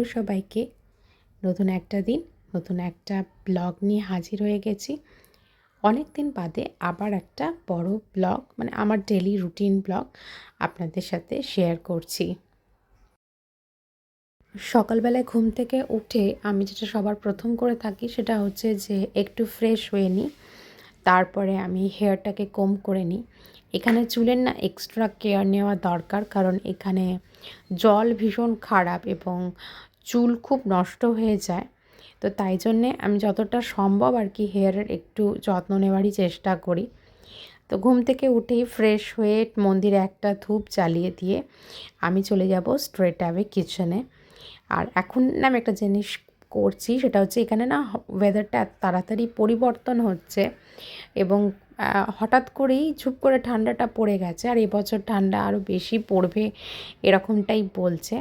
Hello সবাইকে। নতুন একটা দিন, নতুন একটা ব্লগ নিয়ে হাজির হয়ে গেছি। অনেক দিন বাদে আবার একটা বড় ব্লগ মানে আমার ডেলি রুটিন ব্লগ আপনাদের সাথে শেয়ার করছি। সকালবেলায় ঘুম থেকে উঠে আমি যেটা সবার প্রথম করে থাকি সেটা হচ্ছে যে একটু ফ্রেশ হয়ে নিই, তারপরে আমি হেয়ারটাকে কম করে নিই। এখানে চুলের না এক্সট্রা কেয়ার নেওয়া দরকার, কারণ এখানে জল ভীষণ খারাপ এবং চুল খুব নষ্ট হয়ে যায়। তো তাই জন্যে আমি যতটা সম্ভব আর কি হেয়ারের একটু যত্ন নেওয়ারই চেষ্টা করি। তো ঘুম থেকে উঠেই ফ্রেশ হয়ে মন্দিরে একটা ধূপ জ্বালিয়ে দিয়ে আমি চলে যাব স্ট্রেট অ্যাওয়ে কিচেনে আর এখন না আমি একটা জিনিস করছি, সেটা হচ্ছে এখানে না ওয়েদারটা এত তাড়াতাড়ি পরিবর্তন হচ্ছে এবং হঠাৎ করেই ঝুপ করে ঠান্ডাটা পড়ে গেছে। আর এবছর ঠান্ডা আরও বেশি পড়বে এরকমটাই বলছে।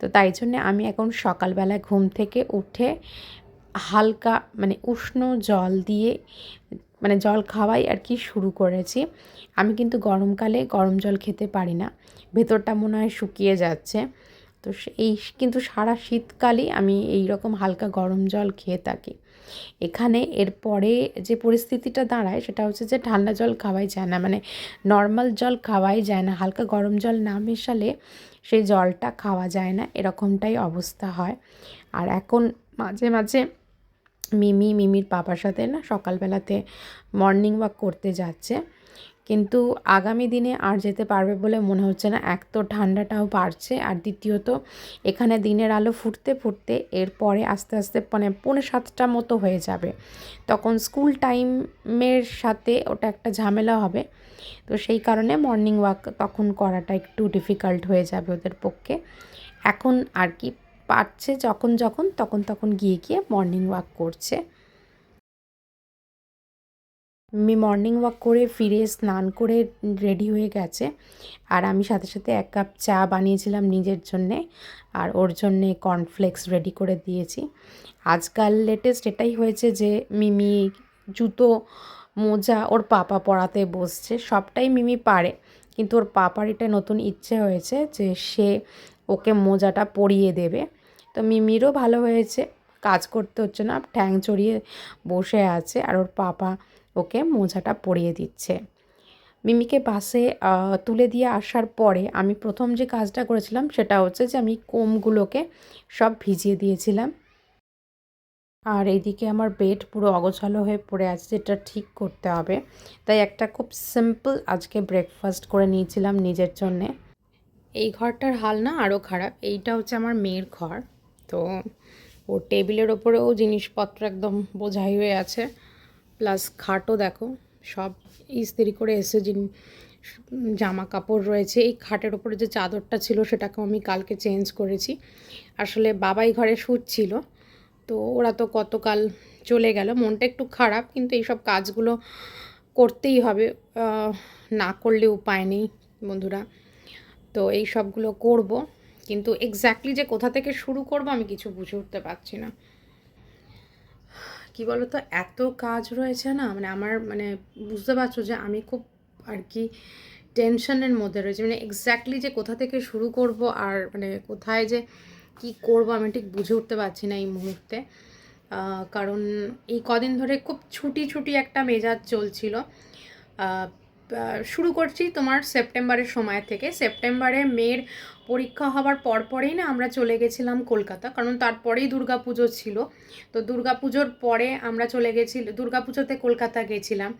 তো তাই জন্যে আমি এখন সকালবেলা ঘুম থেকে উঠে হালকা মানে উষ্ণ জল দিয়ে মানে জল খাওয়াই আর কি শুরু করেছি। আমি কিন্তু গরমকালে গরম জল খেতে পারি না। ভেতরটা মনে হয় শুকিয়ে যাচ্ছে। তো এই কিন্তু সারা শীতকালই আমি এই রকম হালকা গরম জল খেয়ে থাকি। এখানে এরপরে যে পরিস্থিতিটা দাঁড়ায় সেটা হচ্ছে যে ঠান্ডা জল খাওয়াই যায় না। মানে নর্মাল জল খাওয়াই যায় না। হালকা গরম জল না মেশালে সেই জলটা খাওয়া যায় না। এরকমটাই অবস্থা হয়। আর এখন মাঝে মাঝে মিমি, মিমির পাপার সাথে না সকালবেলাতে মর্নিং ওয়াক করতে যাচ্ছে। কিন্তু আগামী দিনে আর যেতে পারবে বলে মনে হচ্ছে না। এক তো ঠান্ডাটাও বাড়ছে আর দ্বিতীয়ত এখানে দিনের আলো ফুটতে ফুটতে এরপরে আস্তে আস্তে মানে পৌনে সাতটা মতো হয়ে যাবে। তখন স্কুল টাইমের সাথে ওটা একটা ঝামেলা হবে। তো সেই কারণে মর্নিং ওয়াক তখন করাটা একটু ডিফিকাল্ট হয়ে যাবে ওদের পক্ষে। এখন আর কি পারছে যখন যখন, তখন তখন গিয়ে গিয়ে মর্নিং ওয়াক করছে। মর্নিং ওয়াক করে ফিরে স্নান করে রেডি হয়ে গেছে। আর আমি সাথে সাথে এক কাপ চা বানিয়েছিলাম নিজের জন্যে। আর ওর জন্যে কর্নফ্লেক্স রেডি করে দিয়েছি। আজকাল লেটেস্ট এটাই হয়েছে যে মিমি জুতো, মোজা ওর পাপা পড়াতে বসছে। সবটাই মিমি পারে। কিন্তু ওর পাপার এটা নতুন ইচ্ছে হয়েছে যে সে ওকে মোজাটা পরিয়ে দেবে। তো মিমিরও ভালো হয়েছে। কাজ করতে হচ্ছে না। ঠ্যাং চড়িয়ে বসে আছে। আর ওর পাপা ওকে মোজাটা পরিয়ে দিচ্ছে। মিমিকে বাসে তুলে দিয়ে আসার পরে আমি প্রথম যে কাজটা করেছিলাম সেটা হচ্ছে যে আমি কোমগুলোকে সব ভিজিয়ে দিয়েছিলাম। আর এইদিকে আমার বেড পুরো অগোছালো হয়ে পড়ে আছে যেটা ঠিক করতে হবে। তাই একটা খুব সিম্পল আজকে ব্রেকফাস্ট করে নিয়েছিলাম নিজের জন্যে। এই ঘরটার হাল না আরও খারাপ, এইটা হচ্ছে আমার মেয়ের ঘর। তো ওর টেবিলের ওপরেও জিনিসপত্র একদম বোঝাই হয়ে আছে। প্লাস খাটও দেখো, সব ইস্ত্রি করে এসে যিনি জামা কাপড় রয়েছে। এই খাটের ওপরে যে চাদরটা ছিল, সেটাকেও আমি কালকে চেঞ্জ করেছি। আসলে বাবাই ঘরে ছিল, তো ওরা তো কতকাল চলে গেল। মনটা একটু খারাপ, কিন্তু এইসব কাজগুলো করতেই হবে না করলে উপায় নেই বন্ধুরা। তো এই সবগুলো করব, কিন্তু এক্স্যাক্টলি যে কোথা থেকে শুরু করব আমি কিছু বুঝে উঠতে পারছি না। কি বলো তো এত কাজ রয়েছে না মানে আমার মানে বুঝতে পারছ যে আমি খুব আর কি টেনশনের মধ্যে রয়েছে। মানে এক্স্যাক্টলি যে কোথা থেকে শুরু করব আর মানে কোথায় যে কি করব আমি ঠিক বুঝে উঠতে পারছি না এই মুহূর্তে। কারণ এই কদিন ধরে খুব ছুটি ছুটি একটা মেজাজ চলছিল। শুরু করছি তোমার সেপ্টেম্বরের সময় থেকে। সেপ্টেম্বরে মেয়ের পরীক্ষা হওয়ার পরপরেই না আমরা চলে গেছিলাম কলকাতা, কারণ তারপরেই পুজো ছিল। তো পুজোর পরে আমরা চলে গেছি পুজোতে কলকাতা গেছিলাম।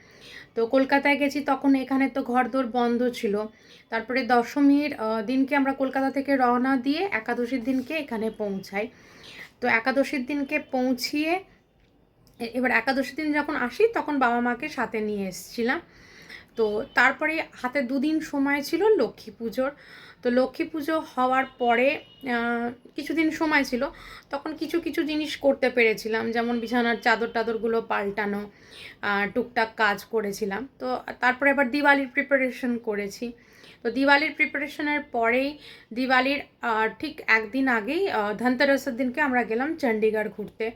তো কলকাতায় গেছি তখন এখানে তো ঘরদোর বন্ধ ছিল। তারপরে দশমীর দিনকে আমরা কলকাতা থেকে রওনা দিয়ে একাদশীর দিনকে এখানে পৌঁছাই। তো একাদশীর দিনকে পৌঁছিয়ে এবার একাদশীর দিন যখন আসি তখন বাবা মাকে সাথে নিয়ে এসেছিলাম। তো তারপরে হাতে দুদিন সময় ছিল লক্ষ্মী পুজোর। তো লক্ষ্মী পুজো হওয়ার পরে কিছুদিন সময় ছিল, তখন কিছু কিছু জিনিস করতে পেরেছিলাম, যেমন বিছানার চাদর টাদরগুলো পাল্টানো টুকটাক কাজ করেছিলাম। তো তারপরে আবার দিওয়ালির প্রিপারেশন করেছি। দিওয়ালির প্রিপারেশনের পরেই দিওয়ালির ঠিক একদিন আগেই ধনতেরাসের দিনকে আমরা গেলাম চণ্ডীগড় ঘুরতে।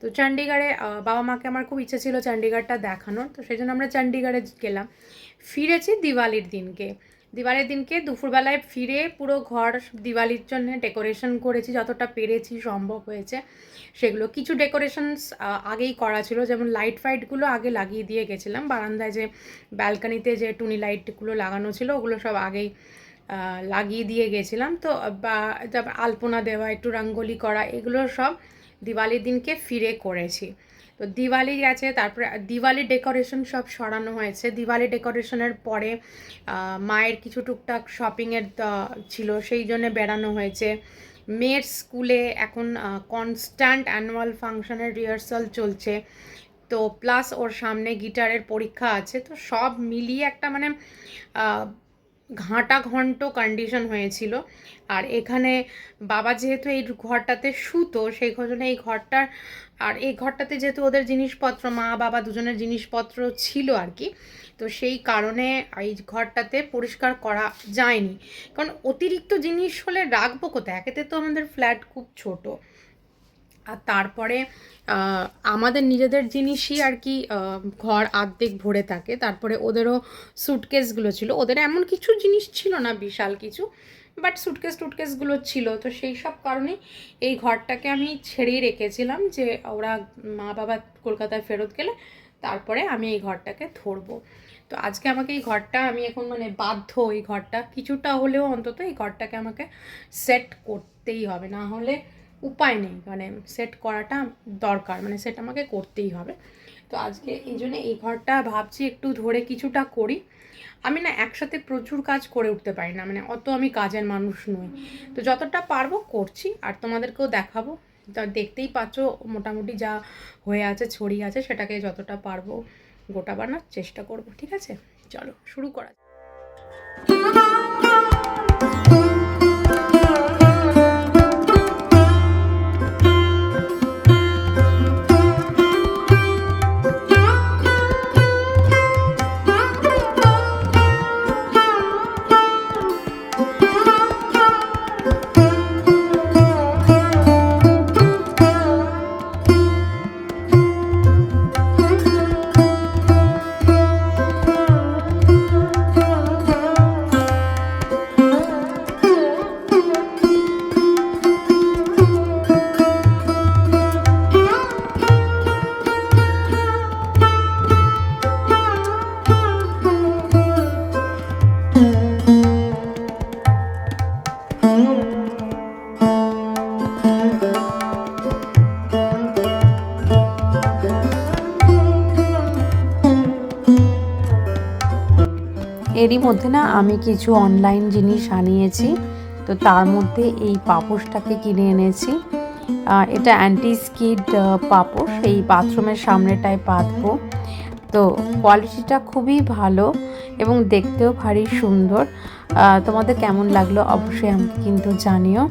তো চণ্ডীগড়ে বাবা মাকে আমার খুব ইচ্ছে ছিল চণ্ডীগড়টা দেখানোর, তো সেই জন্য আমরা চণ্ডীগড়ে গেলাম। ফিরেছি দিওয়ালির দিনকে। দিওয়ালির দিনকে দুপুরবেলায় ফিরে পুরো ঘর দিওয়ালির জন্য ডেকোরেশন করেছি, যতটা পেরেছি সম্ভব হয়েছে সেগুলো। কিছু ডেকোরেশনস আগেই করা ছিল, যেমন লাইট ফাইটগুলো আগে লাগিয়ে দিয়ে গেছিলাম। বারান্দায় যে ব্যালকানিতে যে টুনি লাইটগুলো লাগানো ছিল, ওগুলো সব আগেই লাগিয়ে দিয়ে গেছিলাম। তো, বা আলপনা দেওয়া, একটু রঙ্গোলি করা, এগুলো সব দিওয়ালির দিনকে ফিরে করেছি। তো দিওয়ালি গেছে, তারপরে দিওয়ালি ডেকোরেশন সব সরানো হয়েছে। দিওয়ালি ডেকোরেশনের পরে মায়ের কিছু টুকটাক শপিংয়ের ছিল, সেই জন্য বেড়ানো হয়েছে। মেয়ের স্কুলে এখন কনস্ট্যান্ট অ্যানুয়াল ফাংশনের রিহার্সাল চলছে। তো প্লাস ওর সামনে গিটারের পরীক্ষা আছে, তো সব মিলিয়ে একটা মানে ঘাঁটা ঘন্ট কন্ডিশন হয়েছিল। আর এখানে বাবা যেহেতু এই ঘরটাতে শুতো, সেই জন্য এই ঘরটার আর এই ঘরটাতে যেহেতু ওদের জিনিসপত্র, মা, বাবা দুজনের জিনিসপত্র ছিল আর কি, তো সেই কারণে এই ঘরটাতে পরিষ্কার করা যায়নি। কারণ অতিরিক্ত জিনিস হলে রাখব কোথায়? একেতে তো আমাদের ফ্ল্যাট খুব ছোট। আর তারপরে আমাদের নিজেদের জিনিসই আর কি ঘর আর্ধেক ভরে থাকে। তারপরে ওদেরও সুটকেসগুলো ছিল। ওদের এমন কিছু জিনিস ছিল না, বিশাল কিছু বাট সুটকেস টুটকেসগুলো ছিল। তো সেই সব কারণেই এই ঘরটাকে আমি ছেড়েই রেখেছিলাম যে, ওরা মা বাবা কলকাতায় ফেরত গেলে তারপরে আমি এই ঘরটাকে ধরবো। তো আজকে আমাকে এই ঘরটা, আমি এখন মানে বাধ্য এই ঘরটা। কিছুটা হলেও অন্তত এই ঘরটাকে আমাকে সেট করতেই হবে। না হলে উপায় নেই মানে সেট করাটা দরকার মানে সেট আমাকে করতেই হবে। তো আজকে এই জন্য এই ঘরটা ভাবছি একটু ধরে কিছুটা করি। আমি না একসাথে প্রচুর কাজ করে উঠতে পারি না মানে অত আমি কাজের মানুষ নই। তো যতটা পারব করছি, আর তোমাদেরকেও দেখাবো। তা দেখতেই পাচ্ছ মোটামুটি যা হয়ে আছে, ছড়িয়ে আছে, সেটাকে যতটা পারব গোটাবানোর চেষ্টা করব, ঠিক আছে? চলো, শুরু করা যাক। এরই মধ্যে না আমি কিছু অনলাইন জিনিস আনিয়েছি। তো তার মধ্যে এই পাপোশটাকে কিনে এনেছি। এটা অ্যান্টি স্কিড পাপোশ। এই বাথরুমের সামনেটায় পাতবো তো কোয়ালিটিটা খুবই ভালো এবং দেখতেও ভারী সুন্দর। তোমাদের কেমন লাগল অবশ্যই আমাকে কিন্তু জানিও।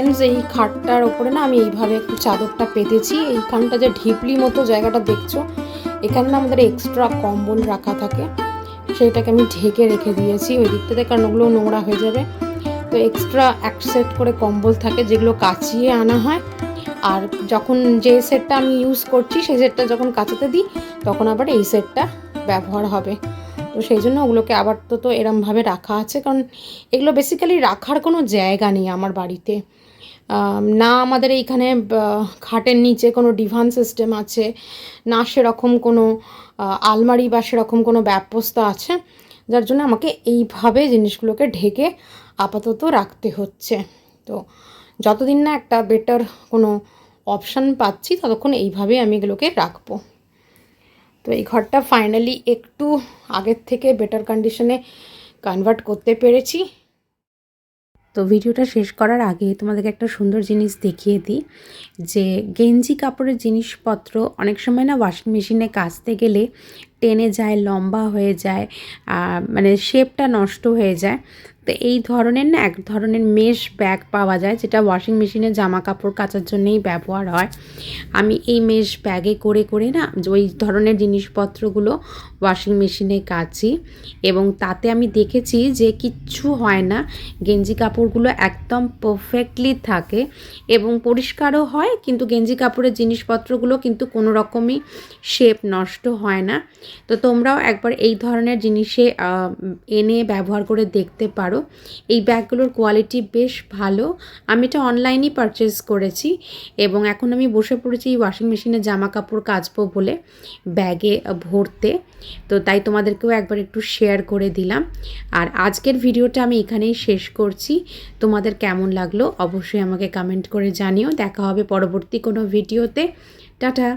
ফ্রেন্ডস এই খাটটার ওপরে না আমি এইভাবে একটু চাদরটা পেতেছি। এইখানটা যে ঢিপলি মতো জায়গাটা দেখছ, এখানে আমাদের এক্সট্রা কম্বল রাখা থাকে। সেটাকে আমি ঢেকে রেখে দিয়েছি ওই দিকটাতে কারণ ওগুলো নোংরা হয়ে যাবে। তো এক্সট্রা এক সেট করে কম্বল থাকে যেগুলো কাচিয়ে আনা হয়। আর যখন যে সেটটা আমি ইউজ করছি, সেই সেটটা যখন কাচাতে দিই, তখন আবার এই সেটটা ব্যবহার হবে। তো সেই জন্য ওগুলোকে আবার তো তো এরমভাবে রাখা আছে। কারণ এগুলো বেসিক্যালি রাখার কোনো জায়গা নেই আমার বাড়িতে। না আমাদের এইখানে খাটের নিচে কোনো ডিভান সিস্টেম আছে, না সেরকম কোনো আলমারি বা সেরকম কোনো ব্যবস্থা আছে, যার জন্য আমাকে এইভাবে জিনিসগুলোকে ঢেকে আপাতত রাখতে হচ্ছে। তো যতদিন না একটা বেটার কোনো অপশান পাচ্ছি, ততক্ষণ এইভাবে আমি এগুলোকে রাখব। তো এই ঘরটা ফাইনালি একটু আগের থেকে বেটার কন্ডিশনে কনভার্ট করতে পেরেছি। তো ভিডিওটা শেষ করার আগে তোমাদেরকে একটা সুন্দর জিনিস দেখিয়ে দিই, যে গেঞ্জি কাপড়ের জিনিসপত্র অনেক সময় না ওয়াশিং মেশিনে কাচতে গেলে টেনে যায়, লম্বা হয়ে যায় মানে শেপটা নষ্ট হয়ে যায়। তো এই ধরনের না, এক ধরনের মেশ ব্যাগ পাওয়া যায়, যেটা ওয়াশিং মেশিনে জামা কাপড় কাচার জন্যেই ব্যবহার হয়। আমি এই মেশ ব্যাগে করে করে না, ওই ধরনের জিনিসপত্রগুলো ওয়াশিং মেশিনে কাচি এবং তাতে আমি দেখেছি যে কিচ্ছু হয় না, গেঞ্জি কাপড়গুলো একদম পারফেক্টলি থাকে এবং পরিষ্কারও হয়, কিন্তু গেঞ্জি কাপড়ের জিনিসপত্রগুলো কিন্তু কোনো রকমই শেপ নষ্ট হয় না। তো তোমরাও একবার এই ধরনের জিনিসে এনে ব্যবহার করে দেখতে পারো। এই ব্যাগগুলোর কোয়ালিটি বেশ ভালো। আমি এটা অনলাইনেই পারচেস করেছি এবং এখন আমি বসে পড়েছি এই ওয়াশিং মেশিনে জামা কাপড় কাচবো বলে ব্যাগে ভরতে। তো তাই তোমাদেরকেও একবার একটু শেয়ার করে দিলাম। আর আজকের ভিডিওটা আমি এখানেই শেষ করছি। তোমাদের কেমন লাগল অবশ্যই আমাকে কমেন্ট করে জানিও। দেখা হবে পরবর্তী কোনো ভিডিওতে টাটা!